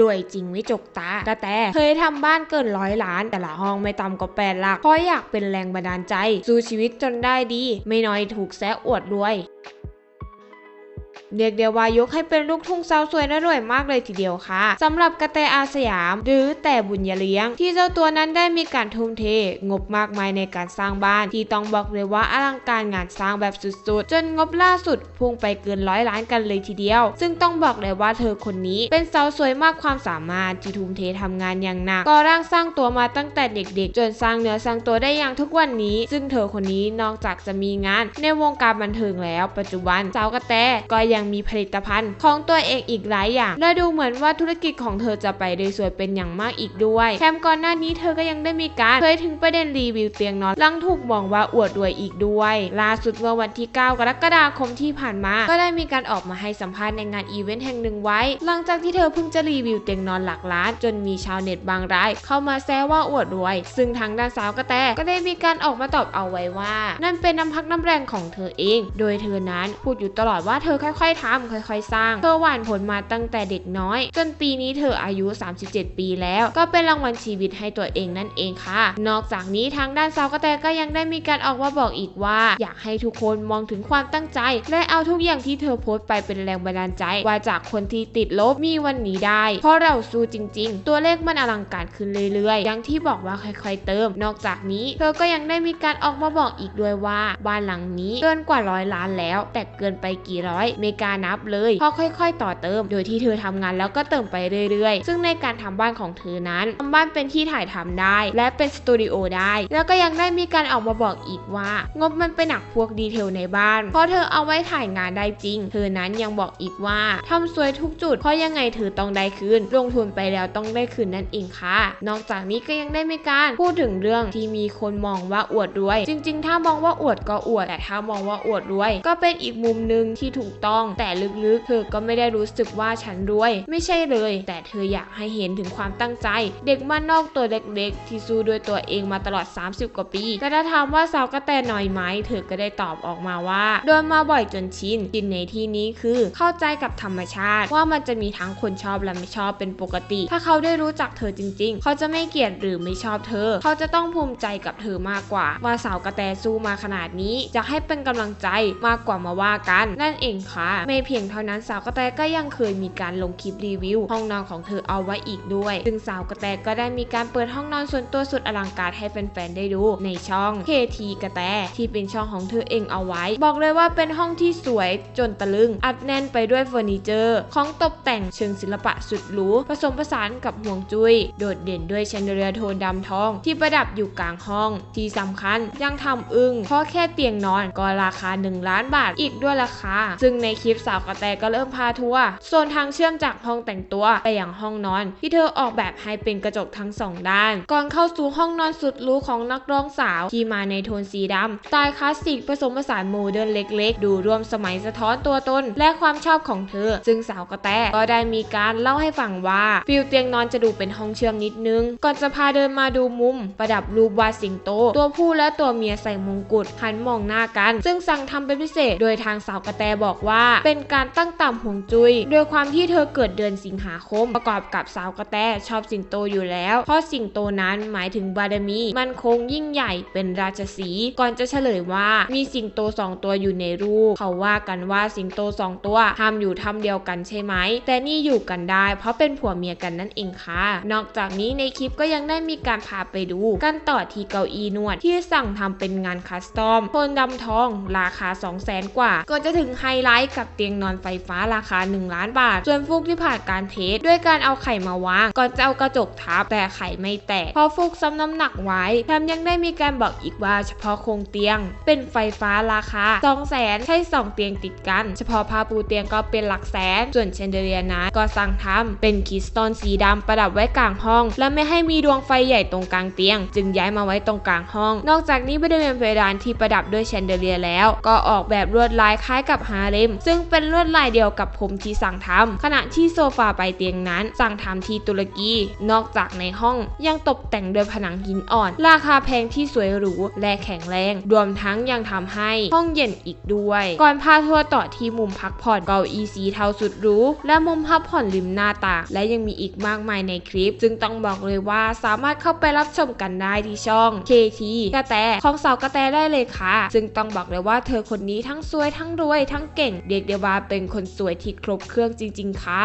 รวยจริงไม่จกตากระแตเคยทำบ้านเกินร้อยล้าน แต่ละห้องไม่ต่ำกว่าแปดหลักเพราะอยากเป็นแรงบันดาลใจ สู้ชีวิตจนได้ดี ไม่น้อยถูกแซะอวดรวย เรียกเดียวว่ายกให้เป็นลูกทุ่งสาวสวยและรวยมากเลยทีเดียวค่ะสำหรับกระแตอาสยาม หรือแต่บุญยเลี้ยง ที่เจ้าตัวนั้นได้มีการทุ่มเท งบมากมายในการสร้างบ้าน ที่ต้องบอกเลยว่าอลังการงานสร้างแบบสุดๆ จนงบล่าสุดพุ่งไปเกินร้อยล้านกันเลยทีเดียว ซึ่งต้องบอกเลยว่าเธอคนนี้เป็นสาวสวยมากความสามารถที่ทุ่มเททำงานอย่างหนักก่อร่างสร้างตัวมาตั้งแต่เด็กๆ จนสร้างเนื้อสร้างตัวได้อย่างทุกวันนี้ ซึ่งเธอคนนี้นอกจากจะมีงาน ในวงการบันเทิงแล้ว ปัจจุบันสาวกระแตก็ยังังมีผลิตภัณฑ์ของตัวเองอีกหลายอย่าง และดูเหมือนว่าธุรกิจของเธอจะไปได้สวยเป็นอย่างมากอีกด้วยแถมก่อนหน้านี้เธอก็ยังได้มีการเผยถึงประเด็นรีวิวเตียงนอนหลังถูกมองว่าอวดรวยอีกด้วย ล่าสุดเมื่อวันที่ 9 กรกฎาคมที่ผ่านมา ก็ได้มีการออกมาให้สัมภาษณ์ในงานอีเวนต์แห่งหนึ่งไว้ หลังจากที่เธอเพิ่งจะรีวิวเตียงนอนหลักล้าน จนมีชาวเน็ตบางราย เข้ามาแซวว่าอวดรวย ซึ่งทางด้านสาวกระแตก็ได้มีการออกมาตอบเอาไว้ว่า นั่นเป็นน้ำพักน้ำแรงของเธอเอง โดยเธอนั้นพูดอยู่ตลอดว่าเธอค่อยๆทำค่อยๆ สร้าง เธอหว่านผลมาตั้งแต่เด็กน้อย จนปีนี้เธออายุ 37 ปีแล้ว ก็เป็นรางวัลชีวิตให้ตัวเองนั่นเองค่ะ นอกจากนี้ทางด้านสาวกระแตก็ยังได้มีการออกมาบอกอีกว่า อยากให้ทุกคนมองถึงความตั้งใจ และเอาทุกอย่างที่เธอโพสต์ไปเป็นแรงบันดาลใจ ว่าจากคนที่ติดลบมีวันนี้ได้ เพราะเราสู้จริง ๆ ตัวเลขมันอลังการขึ้นเรื่อยๆ อย่างที่บอกว่าค่อยๆเติม นอกจากนี้เธอก็ยังได้มีการออกมาบอกอีกด้วยว่าบ้านหลังนี้เกินกว่าร้อยล้านแล้ว แต่เกินไปกี่ร้อยไม่กานับเลยเพราะค่อย ๆ ต่อเติม โดยที่เธอทำงานแล้วก็เติมไปเรื่อยๆ ซึ่งในการทำบ้านของเธอนั้นทำบ้านเป็นที่ถ่ายทำได้ และเป็นสตูดิโอได้ แล้วก็ยังได้มีการออกมาบอกอีกว่า งบมันไปหนักพวกดีเทลในบ้าน เพราะเธอเอาไว้ถ่ายงานได้จริง เธอนั้นยังบอกอีกว่าทำสวยทุกจุดเพราะยังไงเธอต้องได้คืนลงทุนไปแล้วต้องได้คืนนั่นเองค่ะ นอกจากนี้ก็ยังได้มีการพูดถึงเรื่องที่มีคนมองว่าอวดรวย จริง ๆ ถ้ามองว่าอวดก็อวด แต่ถ้ามองว่าอวดรวย ก็เป็นอีกมุมหนึ่งที่ถูกต้องแต่ลึกๆ เธอก็ไม่ได้รู้สึกว่าฉันรวย ไม่ใช่เลย แต่เธออยากให้เห็นถึงความตั้งใจ เด็กบ้านนอกตัวเล็กๆ ที่สู้ด้วยตัวเองมาตลอด 30 กว่าปี ก็ถ้าถามว่าสาวกระแตหน่อยไหม เธอก็ได้ตอบออกมาว่า โดนมาบ่อยจนชินชินในที่นี้คือเข้าใจกับธรรมชาติ ว่ามันจะมีทั้งคนชอบและไม่ชอบเป็นปกติ ถ้าเขาได้รู้จักเธอจริง ๆ เขาจะไม่เกลียดหรือไม่ชอบเธอ เขาจะต้องภูมิใจกับเธอมากกว่า ว่าสาวกระแตสู้มาขนาดนี้จะให้เป็นกำลังใจมากกว่ามาว่ากัน นั่นเองค่ะไม่เพียงเท่านั้นสาวกระแตก็ยังเคยมีการลงคลิปรีวิว ห้องนอนของเธอเอาไว้อีกด้วย ซึ่งสาวกระแตก็ได้มีการเปิดห้องนอนส่วนตัวสุดอลังการให้แฟนๆได้ดูในช่อง KT กระแตที่เป็นช่องของเธอเองเอาไว้ บอกเลยว่าเป็นห้องที่สวยจนตะลึง อัดแน่นไปด้วยเฟอร์นิเจอร์ ของตกแต่งเชิงศิลปะสุดหรูผสมผสานกับห่วงจุย้ยโดดเด่นด้วยแชนเดอเลียร์โทนดำทอง ที่ประดับอยู่กลางห้อง ที่สำคัญยังทำอึ้งเพราะแค่เตียงนอนก็ราคา 1 ล้านบาทอีกด้วยราคา ซึ่งในคลิปสาวกระแตก็เริ่มพาทัวร์โซนทางเชื่อมจากห้องแต่งตัวไปยังห้องนอน ที่เธอออกแบบให้เป็นกระจกทั้งสองด้าน ก่อนเข้าสู่ห้องนอนสุดหรูของนักร้องสาว ที่มาในโทนสีดำสไตล์คลาสสิกผสมผสานโมเดิร์นเล็กๆ ดูร่วมสมัยสะท้อนตัวตน และความชอบของเธอ ซึ่งสาวกระแตก็ได้มีการเล่าให้ฟังว่าฟิลเตียงนอนจะดูเป็นห้องเชื่อมนิดนึง ก่อนจะพาเดินมาดูมุม ประดับรูปวาดสิงโต ตัวผู้และตัวเมียใส่มงกุฎหันมองหน้ากัน ซึ่งสั่งทำเป็นพิเศษโดยทางสาวกระแตบอกว่าเป็นการตั้งต่ำห่วงจุย้ยโดยความที่เธอเกิดเดือนสิงหาคม ประกอบกับสาวกระแตชอบสิงโตอยู่แล้ว เพราะสิงโตนั้นหมายถึงบารมีมันคงยิ่งใหญ่เป็นราชสีก่อนจะเฉลยว่ามีสิงโตสองตัวอยู่ในรูป เขาว่ากันว่าสิงโตสองตัวทำอยู่ทำเดียวกันใช่ไหม แต่นี่อยู่กันได้ เพราะเป็นผัวเมียกันนั่นเองค่ะ นอกจากนี้ในคลิปก็ยังได้มีการพาไปดู กันต่อที่เก้าอี้นวดที่สั่งทำเป็นงานคัสตอมโทนดำทองราคา 2 0 0แสนกว่า ก็จะถึงไฮไลท์กับเตียงนอนไฟฟ้าราคา 1 ล้านบาท ส่วนฟุกที่ผ่านการเทสด้วยการเอาไข่มาวางก่อนจะเอากระจกทับแต่ไข่ไม่แตกพราะฟุกซ้ำน้ำหนักไว้แถมยังได้มีการบอกอีกว่าเฉพาะโครงเตียง เป็นไฟฟ้าราคา 2 0 0แสนใช้ 2 เตียงติดกัน เฉพาะผ้าปูเตียงก็เป็นหลักแสน ส่วนเชนเดเลียนะก็สั่งทำเป็นคริสตัลสีดำประดับไว้กลางห้อง และไม่ให้มีดวงไฟใหญ่ตรงกลางเตียง จึงย้ายมาไว้ตรงกลางห้อง นอกจากนี้บริเวณเพดานที่ประดับด้วยแชนเดเลียแล้ว ก็ออกแบบลวดลายคล้ายกับฮาเร็มซึ่งเป็นลวดลายเดียวกับผมที่สั่งทำขณะที่โซฟาปลายเตียงนั้น สั่งทำที่ตุรกี นอกจากในห้องยังตกแต่งด้วยผนังหินอ่อน ราคาแพงที่สวยหรูและแข็งแรง รวมทั้งยังทำให้ห้องเย็นอีกด้วย ก่อนพาทัวร์ต่อที่มุมพักผ่อนเก้าอี้สีเทาสุดหรูและมุมพักผ่อนริมหน้าต่างและยังมีอีกมากมายในคลิป ซึ่งต้องบอกเลยว่าสามารถเข้าไปรับชมกันได้ที่ช่อง KT กระแตของสาวกระแตได้เลยค่ะ ซึ่งต้องบอกเลยว่าเธอคนนี้ทั้งสวยทั้งรวยทั้งเก่งเรียกได้ว่าเป็นคนสวยที่ครบเครื่องจริง ๆ ค่ะ